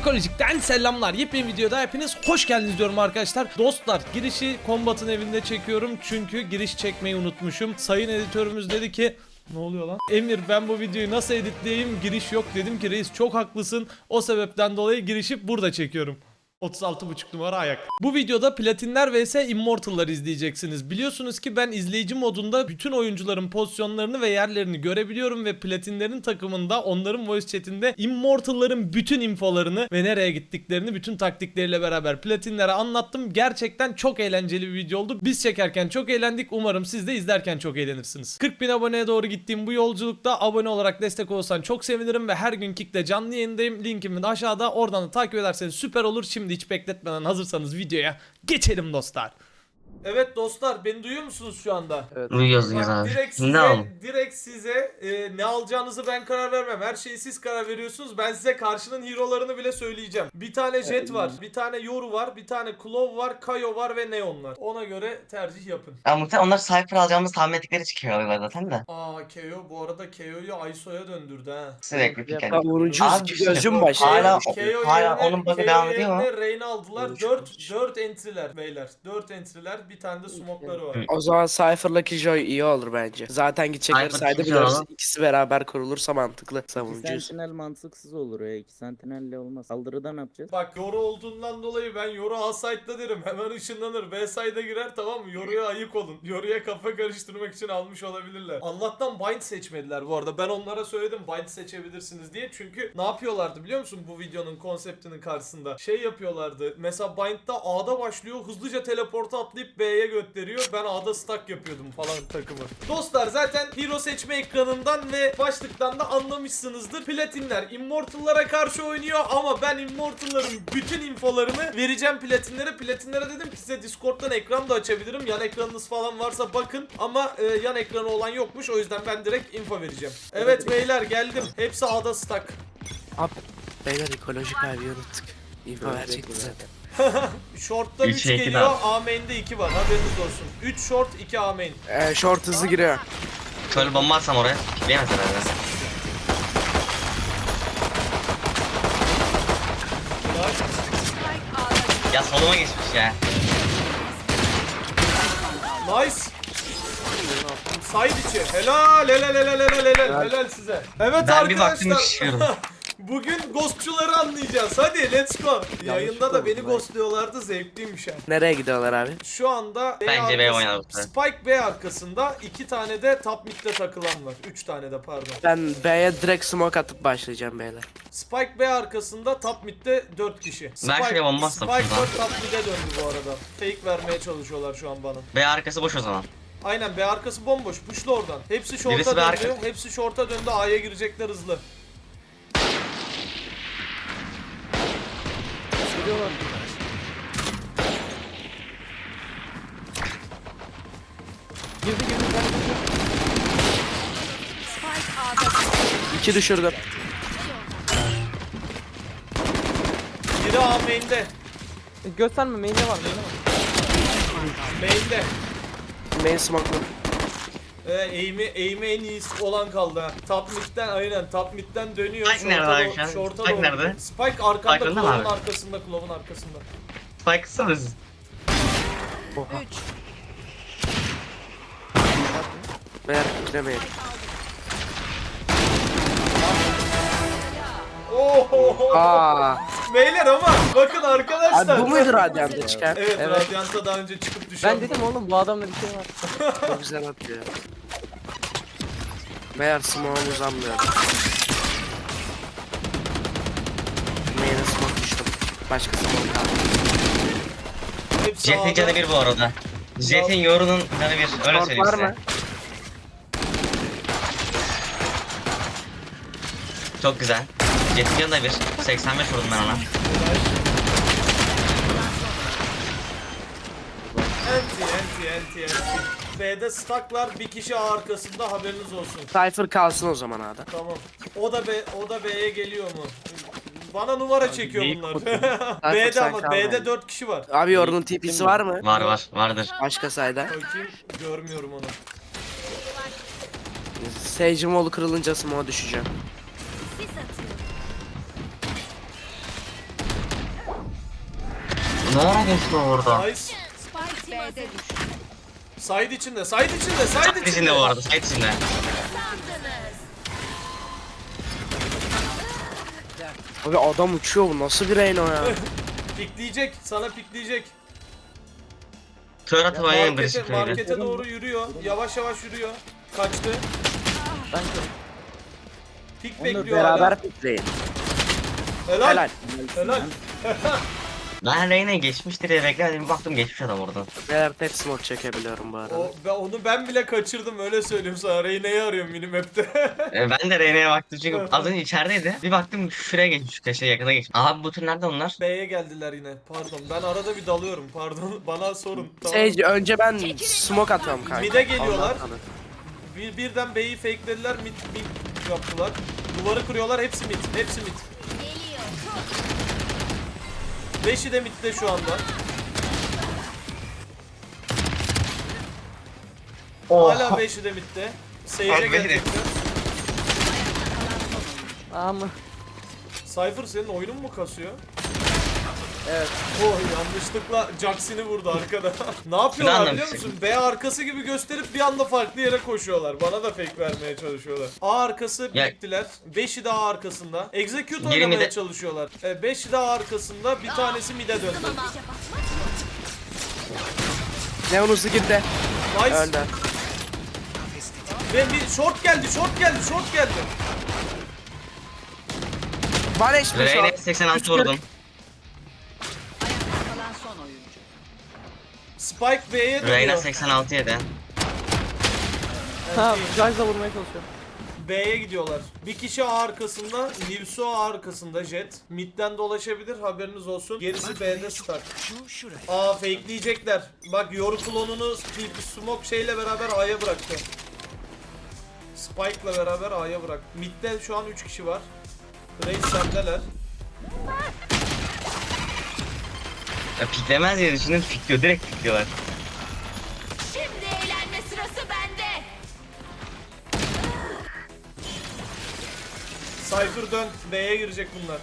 Ekolojik'ten selamlar. Yepyeni videoda hepiniz hoş geldiniz diyorum arkadaşlar. Dostlar girişi Combat'ın evinde çekiyorum çünkü giriş çekmeyi unutmuşum. Sayın editörümüz dedi ki ne oluyor lan? Emir ben bu videoyu nasıl editleyeyim? Giriş yok. Dedim ki reis çok haklısın. O sebepten dolayı girişi burada çekiyorum. 36,5 numara ayak. Bu videoda Platinler vs Immortal'lar izleyeceksiniz. Biliyorsunuz ki ben izleyici modunda bütün oyuncuların pozisyonlarını ve yerlerini görebiliyorum ve Platinlerin takımında onların voice chatinde Immortal'ların bütün infolarını ve nereye gittiklerini bütün taktikleriyle beraber Platinlere anlattım. Gerçekten çok eğlenceli bir video oldu. Biz çekerken çok eğlendik. Umarım siz de izlerken çok eğlenirsiniz. 40 bin aboneye doğru gittiğim bu yolculukta abone olarak destek olursan çok sevinirim ve her gün Kick'te canlı yayındayım. Linkimin aşağıda. Oradan da takip ederseniz süper olur. Şimdi hiç bekletmeden hazırsanız videoya geçelim dostlar. Evet dostlar beni duyuyor musunuz şu anda? Duyuyoruz Bak, abi. direkt Ne size, alalım? direkt size e, ne alacağınızı ben karar vermem. Her şeyi siz karar veriyorsunuz. Ben size karşının hero'larını bile söyleyeceğim. Bir tane Jet var, bir tane Yoru var, bir tane Claw var, Kayo var ve Neon var. Ona göre tercih yapın. Ya muhtemelen onlar Cypher alacağımız tahmin ettikleri çıkıyorlar zaten de. Aa KO bu arada KO'yu Ayso'ya döndürdü ha. Sürekli pick and işte gözüm başı. hala- KO hala onun KO devam ediyor mu? Reyna aldılar. Konuş, 4 konuş. 4 entry'ler beyler. 4 entry'ler, bir tane de smoke'ları var. O zaman Cypher'la Killjoy iyi olur bence. Zaten gidecekler Cypher, sayda Killjoy. İkisi beraber kurulursa mantıklı. İki Savunucuyuz. sentinel mantıksız olur ya. İki sentinelle olmaz. Saldırıda ne yapacağız? Bak yoru olduğundan dolayı ben yoru A site'da derim. Hemen ışınlanır. B site'a girer tamam mı? Yoruya ayık olun. Yoruya kafa karıştırmak için almış olabilirler. Allah'tan bind seçmediler bu arada. Ben onlara söyledim bind seçebilirsiniz diye. Çünkü ne yapıyorlardı biliyor musun bu videonun konseptinin karşısında? Şey yapıyorlardı. Mesela bind'da A'da başlıyor. Hızlıca teleporta atlayıp B'ye gönderiyor. Ben A'da stack yapıyordum falan takımı. Dostlar zaten hero seçme ekranından ve başlıktan da anlamışsınızdır. Platinler Immortal'lara karşı oynuyor ama ben Immortal'ların bütün infolarını vereceğim Platinlere. Platinlere dedim ki size Discord'dan ekran da açabilirim. Yan ekranınız falan varsa bakın ama e, yan ekranı olan yokmuş. O yüzden ben direkt info vereceğim. Evet beyler geldim. Hepsi A'da stack. Abi beyler ekolojik abi unuttuk. İnfo verecekti zaten. Short'ta Üç 3 ve iki geliyor. daha. A main'de 2 var. Haberiniz olsun. 3 short 2 A main. Ee, short hızlı giriyor. Şöyle bomba atsam oraya. Pikleyemez herhalde. Ya soluma geçmiş ya. Nice. Side içi. Helal helal helal helal helal helal size. Evet Ben bir baktım arkadaşlar. Bugün ghostçuları anlayacağız. Hadi let's go. Yayında da beni ghostluyorlardı zevkliymiş ha. Nereye gidiyorlar abi? Şu anda B Bence B oynayalım. Spike B arkasında iki tane de top mid'de takılan var. Üç tane de pardon. Ben B'ye direkt smoke atıp başlayacağım beyler. Spike B arkasında top mid'de 4 kişi. Spike, şuraya bomba atsam Spike şuradan. 4 top mid'e döndü bu arada. Fake vermeye çalışıyorlar şu an bana. B arkası boş o zaman. Aynen B arkası bomboş. Puşla oradan. Hepsi short'a Birisi B döndü. arka- Hepsi short'a döndü. A'ya girecekler hızlı. Girdi girdi. İki düşürdüm. Biri A main'de. Gösterme main'de var main'de var. Main'de. Main smoke'lu. Ee, aim'i, aim'i en iyisi olan kaldı ha. Top mid'den aynen top mid'den dönüyor. Spike nerede abi şu an? Spike doğru. nerede? Spike arkanda, Spike önde mi Claw'un abi? arkasında, Claw'un arkasında. Spike kısınız. Oha. Beyler giremeyin. Oho! Aa, Beyler ama bakın arkadaşlar. abi bu muydu radyanta çıkan? Evet, Evet. Radiant'a daha önce çıkıp düşen. Ben dedim oğlum bu adamda bir şey var. Çok güzel atıyor. Meğer smoke'um uzanmıyor. Main'e smoke düştüm. Başka smoke kaldı. Jet'in canı bir bu arada. Jet'in yorunun canı bir. Öyle söyleyeyim var size. mı? Çok güzel. Jet'in canı da bir. 85 vurdum ben ona. Enti, enti, enti, enti. B'de stacklar bir kişi A arkasında haberiniz olsun. Cypher kalsın o zaman ada. Tamam. O da B, o da B'ye geliyor mu? Bana numara çekiyor büyük bunlar. B'de sen ama B'de bence. 4 kişi var. Abi yorunun TP'si var mı? Var var. Vardır. Başka sayda. Bakayım görmüyorum onu. Sage'im olu kırılınca smoke'a düşeceğim. Ne ara geçti orada? Nice. Spike B'de düştü. Side içinde, side içinde, side içinde. içinde bu arada, site içinde. Abi adam uçuyor bu nasıl bir Reyna ya? Pikleyecek, sana pikleyecek. Kör atıp ayağın Markete, birisi köyde. markete doğru yürüyor. Yavaş yavaş yürüyor. Kaçtı. Ben. Pik Onu bekliyor beraber hala. pikleyin. Helal. Helal. Helal. Ben Reyna geçmiştir diye bekledim. Bir baktım geçmiş adam oradan. Beyler tek smoke çekebiliyorum bu arada. O, ben, onu ben bile kaçırdım öyle söyleyeyim sana. Reyne'yi arıyorum minimap'te. E, ben de Reyna'ya baktım çünkü az önce içerideydi. Bir baktım şuraya geçmiş, köşeye yakına geçmiş. Abi bu tür nerede onlar? B'ye geldiler yine. Pardon. Ben arada bir dalıyorum. Pardon. Bana sorun. Tamam. Sage önce ben smoke atıyorum kanka. Mid'e geliyorlar. Bir, birden B'yi fakelediler. Mid, mid yaptılar. Duvarı kırıyorlar. Hepsi mid. Hepsi mid. Beşi de midde şu anda. Hala beşi de midde. Sage'e Abi, gelecekler. Mı? Cypher senin oyunun mu kasıyor? Evet. Oh yanlışlıkla Jaxin'i vurdu arkada. ne yapıyorlar biliyor musun? B arkası gibi gösterip bir anda farklı yere koşuyorlar. Bana da fake vermeye çalışıyorlar. A arkası Ya- biriktiler. 5'i de A arkasında. Execute oynamaya de- çalışıyorlar. 5'i de A arkasında. Bir tanesi mid'e döndü. Neon hızlı girdi. Nice. Öldü. Ve bir short geldi, short geldi, short geldi. Şu Reyna'ya an. 86 vurdum. Spike B'ye Reyna dönüyor. 86 yedi. Ha, Jaj'la vurmaya çalışıyor. B'ye gidiyorlar. Bir kişi A arkasında, Nilsu A arkasında Jet. Mid'den dolaşabilir haberiniz olsun. Gerisi B'de start. A fakeleyecekler. Bak Yor klonunu smoke şeyle beraber A'ya bıraktı. Spike'la beraber A'ya bırak. Mid'de şu an 3 kişi var. Reis sendeler. Ya piklemez diye düşündüm, pikliyor. Direkt pikliyorlar. Şimdi eğlenme sırası bende. Cypher dön. B'ye girecek bunlar.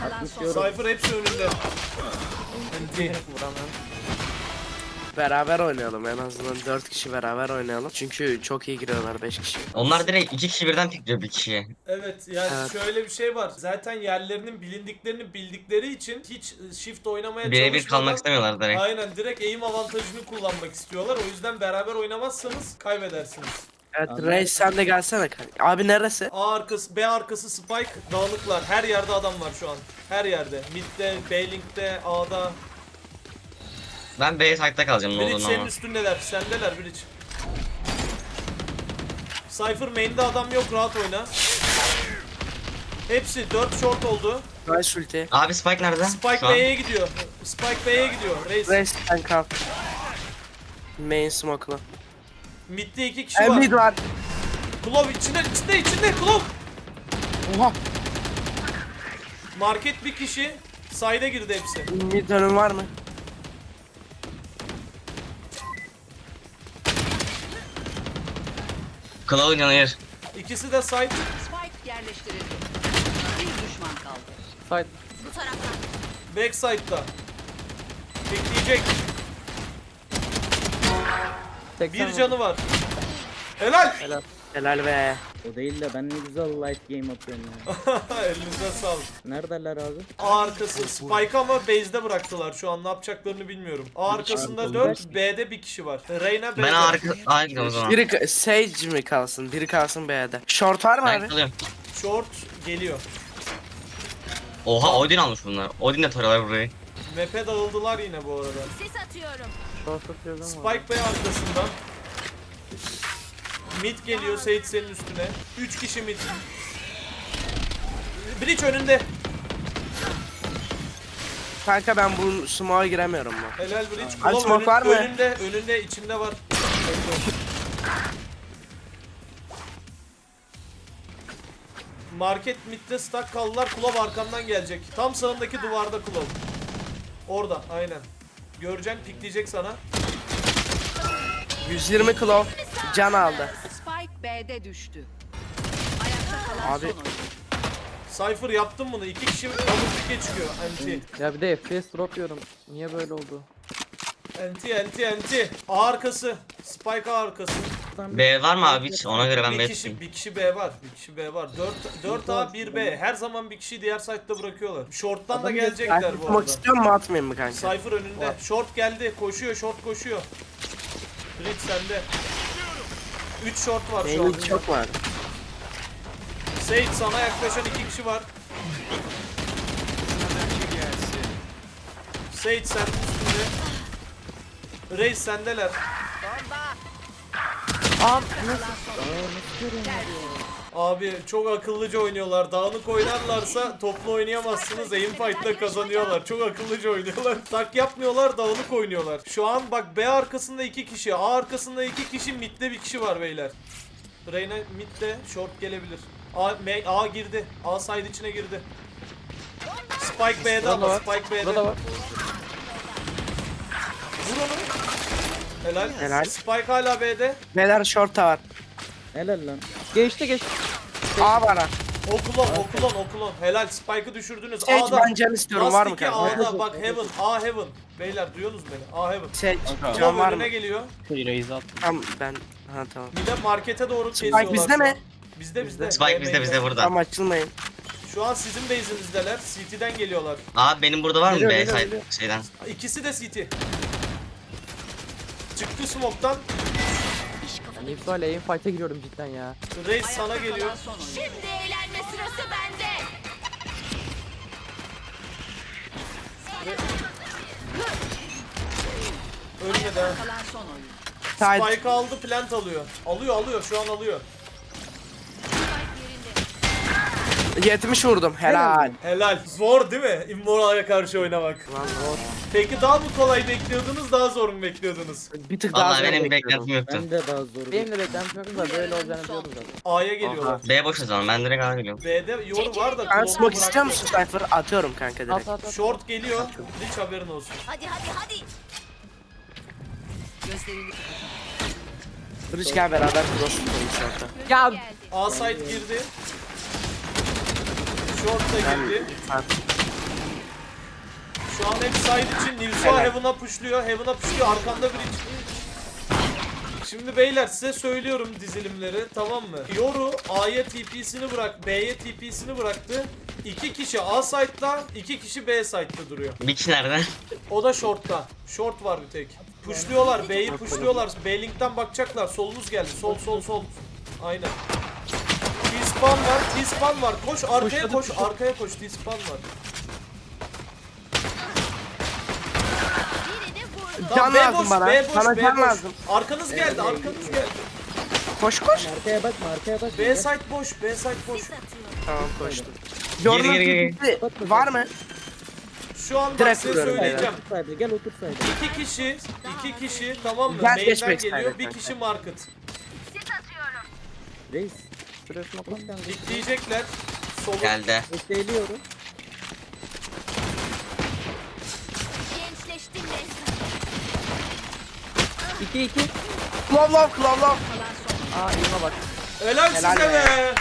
Kalan son Cypher hepsi önünde. Vuramıyorum. Beraber oynayalım en azından 4 kişi beraber oynayalım. Çünkü çok iyi giriyorlar 5 kişi. Onlar direkt iki kişi birden pikliyor bir kişiye. Evet yani Evet. şöyle bir şey var. Zaten yerlerinin bilindiklerini bildikleri için hiç e, shift oynamaya Birebir çalışmadan kalmak istemiyorlar direkt. Aynen direkt aim avantajını kullanmak istiyorlar. O yüzden beraber oynamazsanız kaybedersiniz. Evet Reis sen de gelsene kanka. Abi neresi? A arkası, B arkası Spike dağınıklar. Her yerde adam var şu an. Her yerde. Mid'de, B-Link'te, A'da. Ben B site'da kalacağım ne Bridge olur ne senin olmaz. üstündeler. Sendeler Bridge. Cypher main'de adam yok rahat oyna. Hepsi 4 short oldu. Nice ulti. Abi Spike nerede? Spike Şu an. B'ye gidiyor. Spike B'ye gidiyor. Reis. Reis sen kal. Main smoke'la. Mid'de 2 kişi var. mid var. Klov içinde, içinde, içinde Klov. Oha. Market bir kişi. Side'e girdi hepsi. Mid önüm var mı? Cloud yanıyor. İkisi de side. Spike yerleştirildi. Bir düşman kaldı. Side. Bu taraftan. Backside'da. Bekleyecek. 80 Bir canı var. Helal. Helal. Helal be. O değil de ben ne güzel light game atıyorum ya. Elinize sağlık. Neredeler abi? A arkası Spike ama base'de bıraktılar. Şu an ne yapacaklarını bilmiyorum. A arkasında 4, B'de bir kişi var. Reyna B'de. Ben arka... Gidiyorum o zaman. Biri ka- Sage mi kalsın? Biri kalsın B'de. Short var mı Ben abi? kalıyorum. Short geliyor. Oha Odin almış bunlar. Odin de tarıyorlar burayı. Map'e dağıldılar yine bu arada. Sis atıyorum. Short atıyoruz ama. Spike Bey arkasında. Mid geliyor Sage senin üstüne. 3 kişi mid. Bridge önünde. Kanka ben bu smoke'a giremiyorum mu? Helal Bridge. Abi Kulon smoke var mı? Önünde, önünde, içinde var. Market midde stuck kaldılar. Kulov arkamdan gelecek. Tam sağındaki duvarda Kulov. Orada, aynen. Göreceksin, pikleyecek sana. 120 claw can aldı. Spike B'de düştü. Abi Cypher yaptım bunu. İki kişi double çıkıyor. Anti. Ya bir de FPS drop yiyorum. Niye böyle oldu? Anti anti anti. A arkası. Spike A arkası. B var mı abi hiç? Ona göre ben bir B kişi tutayım. bir kişi B var. Bir kişi B var. 4 4 A 1 B. Her zaman bir kişiyi diğer site'da bırakıyorlar. Short'tan da gelecekler bu tutmak arada. istiyor mu atmayayım mı kanka? Cypher önünde. Short geldi. Koşuyor. Short koşuyor. Bridge sende. 3 short var şu Benim an. çok var. Sage sana yaklaşan iki kişi var. Sage sen üstünde. Reis sendeler. Aa Abi çok akıllıca oynuyorlar. Dağınık oynarlarsa toplu oynayamazsınız. Aim fight'la kazanıyorlar. Çok akıllıca oynuyorlar. Tak yapmıyorlar, dağınık oynuyorlar. Şu an bak B arkasında iki kişi, A arkasında iki kişi, midde bir kişi var beyler. Reyna midde, short gelebilir. A, M- A girdi. A side içine girdi. Spike B'de ama var. Spike B'de. burada da var. Vur onu. Helal. Helal. Spike hala B'de. Neler short'a var. Helal lan. Geçti geçti. A bana. Okulon, okulon, okulon. Helal. Spike'ı düşürdünüz. Sage A'da. ben can istiyorum var mı kanka? A'da bak Heaven, A Heaven. Beyler duyuyorsunuz beni? A Heaven. Kulon can var mı? önüne geliyor. Tamam ben ha tamam. Bir de markete doğru Spike kesiyorlar. bizde mi? Bizde bizde. Spike bizde bizde burada. Tamam açılmayın. Şu an sizin base'inizdeler. CT'den geliyorlar. Abi benim burada var mı B side şeyden? İkisi de CT. Çıktı smoke'tan. Yani ilk sual aim fight'a giriyorum cidden ya. Reis sana geliyor. Şimdi eğlenme sırası bende. Ölmedi ha. Kalan son oyun. Spike aldı plant alıyor. Alıyor alıyor şu an alıyor. 70 vurdum. Helal. Helal. Zor değil mi? Immoral'a karşı oynamak. Lan zor. Peki daha mı kolay bekliyordunuz daha zor mu bekliyordunuz? Bir tık daha Vallahi zor benim bekliyordum. beklentim yoktu. Ben de daha zor. Benim de beklentim yoktu da böyle olacağını biliyordum zaten. A'ya geliyorlar. B boş o zaman ben direkt A geliyorum. B'de yoru var da Ben klonunu smoke istiyor musun Cypher? Atıyorum kanka At direkt. at at. Short geliyor. Hiç haberin olsun. Hadi hadi hadi. Gözlerini Bridge gel beraber cross tutalım short'a. Ya A side girdi. Short da girdi. Ben- Şu an hep side için Nilsua Helal. Heaven'a pushluyor. Heaven'a pushluyor. Arkamda bridge. Şimdi beyler size söylüyorum dizilimleri tamam mı? Yoru A'ya TP'sini bırak, B'ye TP'sini bıraktı. İki kişi A side'da, iki kişi B side'da duruyor. Bir kişi nerede? O da short'ta. Short var bir tek. Pushluyorlar, B'yi pushluyorlar. B linkten bakacaklar. Solunuz geldi. Sol sol sol. Aynen. T-spawn var, T-spawn var. Koş arkaya Koşladı, koş, koşladı. arkaya koş. T-spawn var. Can B lazım boş, bana. B boş, Bana B can boş. lazım. Arkanız geldi, arkanız geldi. Koş koş. Arkaya bakma arkaya bakma. B site boş, B site boş. Tamam koştum. Geri, geri, geri. TP'si Var mı? Şu an bak Direkt size vuruyorum söyleyeceğim. Sayda gel otur sayda. İki kişi, iki kişi tamam mı? Gel Main'den geçmek geliyor, istedim bir kişi market. Reis. Şuraya smoke sen Dikleyecekler. Solu. Geldi. Bekliyorum. Gençleştim resmen. 2 2. Love love love love. Aa elime bak. Helal, Helal size be. be.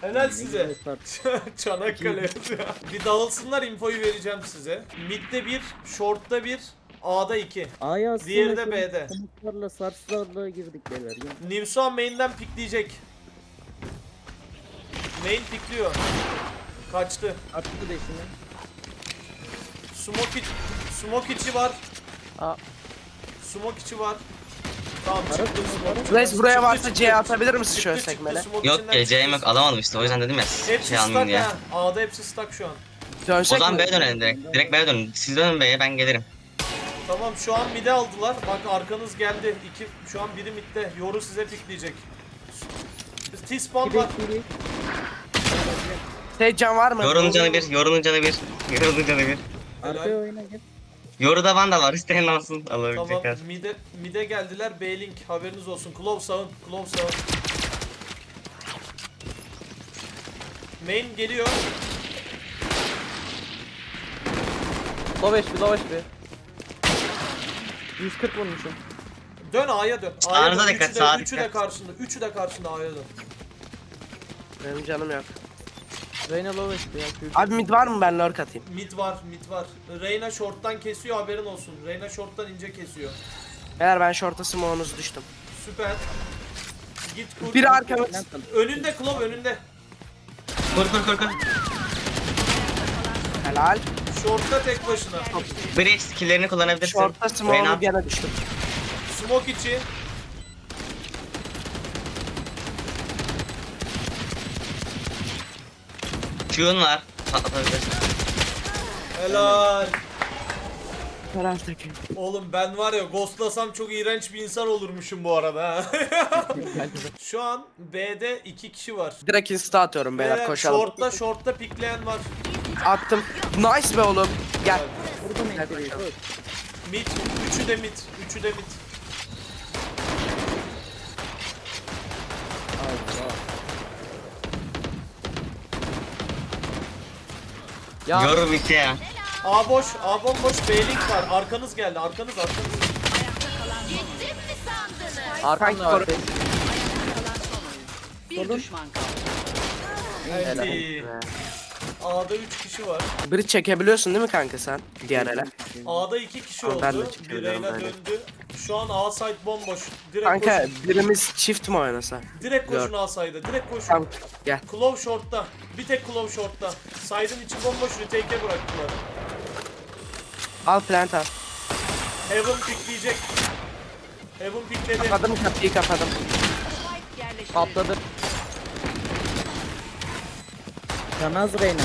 Helal size. Çanakkale yazıyor. Bir dağılsınlar infoyu vereceğim size. Mid'de bir, short'ta bir, A'da iki. A'ya aslında Diğeri de B'de. Komutlarla sarslarla girdik beyler. Gel. Nivsuan main'den pikleyecek. Main pikliyor. Kaçtı. Attı beşini. Smoke iç, smoke içi var. Aa Smoke içi var. Tamam çıktı smoke. Reis buraya varsa. C atabilir misin şöyle Çıktı, çıktı, sekmele? smoke Yok içinden geleceğim çıktı. yok alamadım işte o yüzden dedim ya Hepsi şey stuck almayayım diye. ha. A'da hepsi stuck şu an. O Dönsek zaman mi? B'ye dönelim direkt. Direkt B'ye dönün. Siz dönün B'ye ben gelirim. Tamam şu an mid'e aldılar. Bak arkanız geldi. İki, şu an biri mid'de. Yoru size pikleyecek. T-spawn var. Biri biri. Sage can var mı? Yorunun canı bir, yorunun canı bir. Yorunun canı bir. Arkaya oyna gel. Yoruda vandal var isteyen alsın Tamam alabilecekler. mid'e, mid'e geldiler. B-Link haberiniz olsun. Klov sağın. Klov sağın. Main geliyor. low HP low HP. 140 vurmuşum. Dön A'ya dön. A'ya Sağınıza dön. dikkat, Üçü de, sağa üçü de dikkat. karşında. Üçü de karşında A'ya dön. Benim canım yok. Reyna low HP ya. Abi mid var mı ben lurk atayım. Mid var, mid var. Reyna short'tan kesiyor haberin olsun. Reyna short'tan ince kesiyor. Beyler ben short'a smoke'unuzu düştüm. Süper. Git kur. Biri arkamız. Önünde Klov önünde. Kur kur kur kur. Helal. Short'ta tek başına. Bridge skill'lerini kullanabilirsin. Short'a smoke'unu Reyna. gene düştüm. Smoke içi. Q'un var. Patlatabilirsin. Helal. Oğlum ben var ya ghostlasam çok iğrenç bir insan olurmuşum bu arada ha. Şu an B'de iki kişi var. Direkt insta atıyorum beyler Beyler, koşalım. Short'ta short'ta pikleyen var. Attım. Nice be oğlum. Gel. Mid, üçü de mid, üçü de mid. Ya Yorum bitti ya. A boş, A bomboş, B-link var. Arkanız geldi, arkanız, arkanız. Gittim mi sandınız? arkamda var. Bir düşman kaldı. Evet. A'da 3 kişi var. Biri çekebiliyorsun değil mi kanka sen? Diğer ele. A'da 2 kişi ben de oldu. Çıkıyorum, döndü. Şu an A site bomboş. Direkt Kanka koşun. birimiz çift mi oynasa? Direkt koşun Gör. A side'a. Direkt koşun. Tamam gel. Klov short'ta. Bir tek Klov short'ta. Side'ın içi bomboş retake'e bıraktılar. Al plant al. Heaven pickleyecek. Heaven pickledi. Kapadım kapıyı kapadım. Patladı. Canaz Reyna.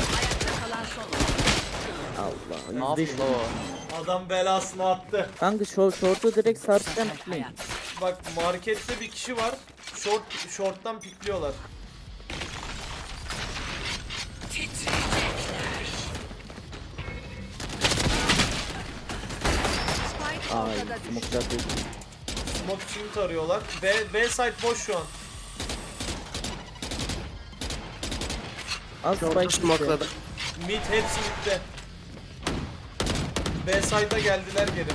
Allah. Ne yaptı o? Adam belasını attı. Kanka short, short'u direkt tutmayın. Hayat. Bak markette bir kişi var. Short short'tan pikliyorlar. Ay smoke'lar değil. Smoke için tarıyorlar. B, B site boş şu an. Az spike smokeladım. Mid hepsi midde. B site'a geldiler geri.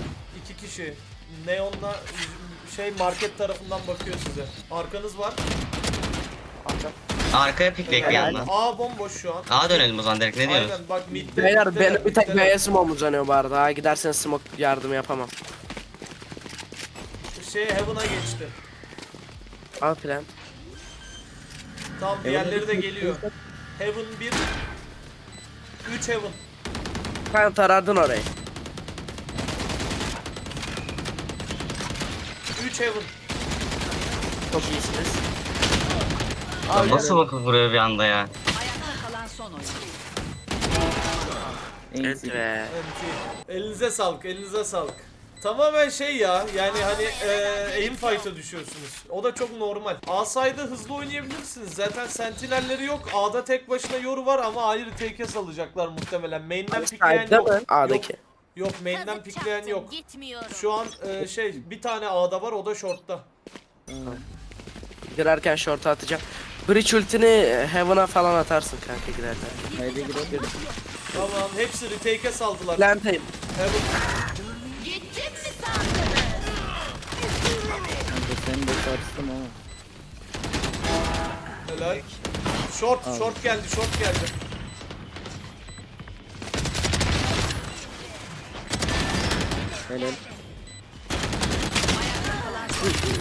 İki kişi. Neon'la şey market tarafından bakıyor size. Arkanız var. Arkaya pikleyek bir yandan. A bomboş şu an. A'ya dönelim o zaman direkt ne diyorsunuz? Aynen bak midde. Beyler benim bir tek. B'ye smoke uzanıyor bu arada. Ha gidersen smoke yardımı yapamam. Şey Heaven'a geçti. Al plant. Tamam diğerleri de geliyor. Heaven 1 3 Heaven. Sen taradın orayı. 3 Heaven. Çok iyisiniz. Lan Nasıl bakıp vuruyor bir anda ya? Ayakta kalan son oyun. Evet be. Elinize sağlık, elinize sağlık. Tamamen şey ya, yani hani e, aim fight'a düşüyorsunuz. O da çok normal. A side'da hızlı oynayabilirsiniz. Zaten sentinelleri yok. A'da tek başına yoru var ama ayrı take'e salacaklar muhtemelen. Main'den pikleyen yok. mı? A'daki. Yok, yok main'den Kazık pikleyen çaktım, yok. Gitmiyorum. Şu an e, şey bir tane A'da var o da short'ta. Girerken short'a atacağım. Breach ultini Heaven'a falan atarsın kanka girerken. Haydi gidelim. Tamam hepsi retake'e saldılar. Plant'ayım. Heaven. Gittim mi sandınız? Kanka seni de sarstım ama. Helal. Short, short geldi, short geldi. Helal.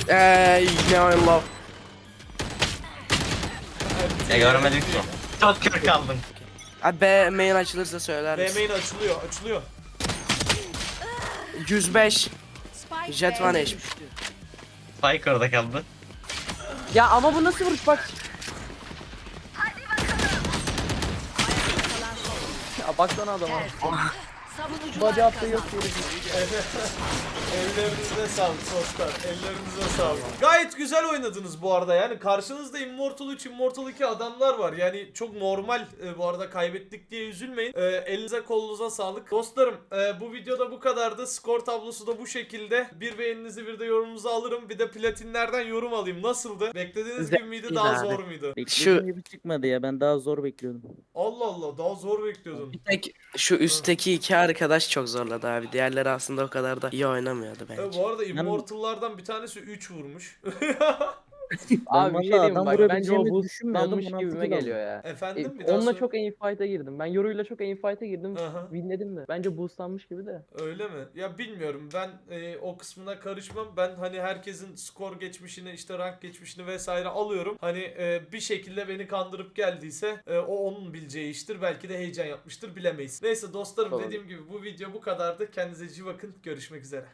Eee Neon Love. Ya görmedim ki. Çok kör kaldım. Abi B main açılırsa söyler B misin? main açılıyor, açılıyor. 105. Spike Jet One HP. Spike orada kaldı. Ya ama bu nasıl vuruş bak. Ya baksana adama. Savunucular Body attığı yok. Ellerinize sağlık dostlar. Ellerinize sağlık. Gayet güzel oynadınız bu arada. Yani karşınızda Immortal 3, Immortal 2 adamlar var. Yani çok normal e, bu arada kaybettik diye üzülmeyin. E, elinize kolunuza sağlık. Dostlarım e, bu videoda bu kadardı. Skor tablosu da bu şekilde. Bir beğeninizi bir de yorumunuzu alırım. Bir de platinlerden yorum alayım. Nasıldı? Beklediğiniz Güzel gibi miydi? Daha abi. zor muydu? Beklediğim Şu- gibi çıkmadı ya ben daha zor bekliyordum. Allah Allah daha zor bekliyordun. Bir tek şu üstteki iki arkadaş çok zorladı abi. Diğerleri aslında o kadar da iyi oynamıyordu bence. bu arada Immortal'lardan bir tanesi 3 vurmuş. Abi bir şey diyeyim mi? Bak bence o boost düşünmüyordum, lanmış 16 gibime geliyor ya. Efendim E, bir daha onunla sor- çok aim fight'a girdim. Ben Yoru'yla çok aim fight'a girdim. Aha. Winledim de. Bence boostlanmış gibi de. Öyle mi? Ya bilmiyorum ben e, o kısmına karışmam. Ben hani herkesin skor geçmişini işte rank geçmişini vesaire alıyorum. Hani e, bir şekilde beni kandırıp geldiyse e, o onun bileceği iştir. Belki de heyecan yapmıştır bilemeyiz. Neyse dostlarım Doğru. dediğim gibi bu video bu kadardı. Kendinize iyi bakın. Görüşmek üzere.